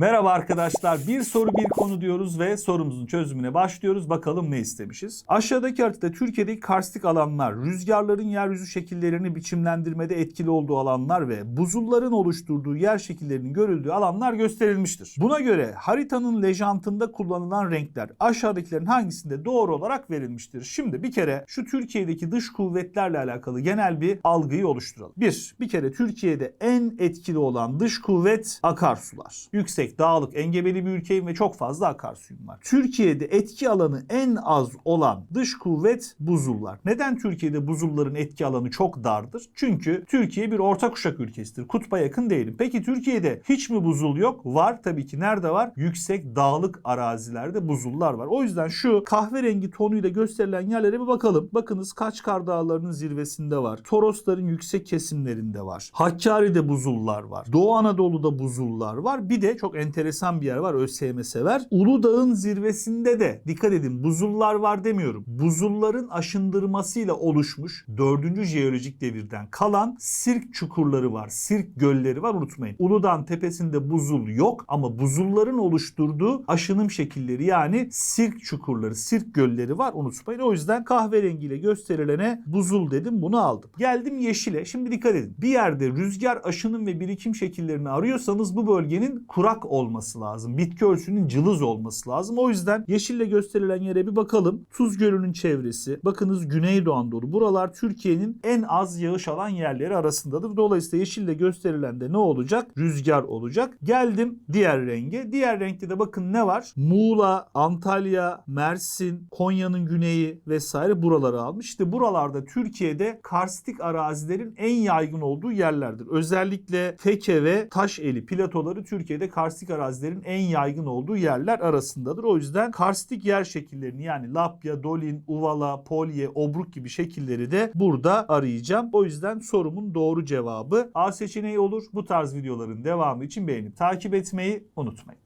Merhaba arkadaşlar. Bir soru bir konu diyoruz ve sorumuzun çözümüne başlıyoruz. Bakalım ne istemişiz? Aşağıdaki haritada Türkiye'deki karstik alanlar, rüzgarların yeryüzü şekillerini biçimlendirmede etkili olduğu alanlar ve buzulların oluşturduğu yer şekillerinin görüldüğü alanlar gösterilmiştir. Buna göre haritanın lejantında kullanılan renkler aşağıdakilerin hangisinde doğru olarak verilmiştir? Şimdi bir kere şu Türkiye'deki dış kuvvetlerle alakalı genel bir algıyı oluşturalım. Bir, bir kere Türkiye'de en etkili olan dış kuvvet akarsular. Yüksek, dağlık, engebeli bir ülkeyim ve çok fazla akarsuyum var. Türkiye'de etki alanı en az olan dış kuvvet buzullar. Neden Türkiye'de buzulların etki alanı çok dardır? Çünkü Türkiye bir orta kuşak ülkesidir. Kutba yakın değilim. Peki Türkiye'de hiç mi buzul yok? Var tabii ki. Nerede var? Yüksek dağlık arazilerde buzullar var. O yüzden şu kahverengi tonuyla gösterilen yerlere bir bakalım. Bakınız Kaçkar Dağları'nın zirvesinde var. Torosların yüksek kesimlerinde var. Hakkari'de buzullar var. Doğu Anadolu'da buzullar var. Bir de çok enteresan bir yer var. ÖSYM sever. Uludağ'ın zirvesinde de dikkat edin buzullar var demiyorum. Buzulların aşındırmasıyla oluşmuş 4. jeolojik devirden kalan sirk çukurları var. Sirk gölleri var unutmayın. Uludağ'ın tepesinde buzul yok ama buzulların oluşturduğu aşınım şekilleri yani sirk çukurları, sirk gölleri var unutmayın. O yüzden kahverengiyle gösterilene buzul dedim bunu aldım. Geldim yeşile. Şimdi dikkat edin. Bir yerde rüzgar aşınım ve birikim şekillerini arıyorsanız bu bölgenin kurak olması lazım. Bitki örtüsünün cılız olması lazım. O yüzden yeşille gösterilen yere bir bakalım. Tuz Gölü'nün çevresi. Bakınız Güneydoğu Anadolu. Buralar Türkiye'nin en az yağış alan yerleri arasındadır. Dolayısıyla yeşille gösterilen de ne olacak? Rüzgar olacak. Geldim diğer renge. Diğer renkte de bakın ne var? Muğla, Antalya, Mersin, Konya'nın güneyi vesaire buraları almış. İşte buralarda Türkiye'de karstik arazilerin en yaygın olduğu yerlerdir. Özellikle Feke ve Taşeli platoları Türkiye'de karstik arazilerin en yaygın olduğu yerler arasındadır. O yüzden karstik yer şekillerini yani Lapya, Dolin, Uvala, Polye, Obruk gibi şekilleri de burada arayacağım. O yüzden sorumun doğru cevabı A seçeneği olur. Bu tarz videoların devamı için beğenip takip etmeyi unutmayın.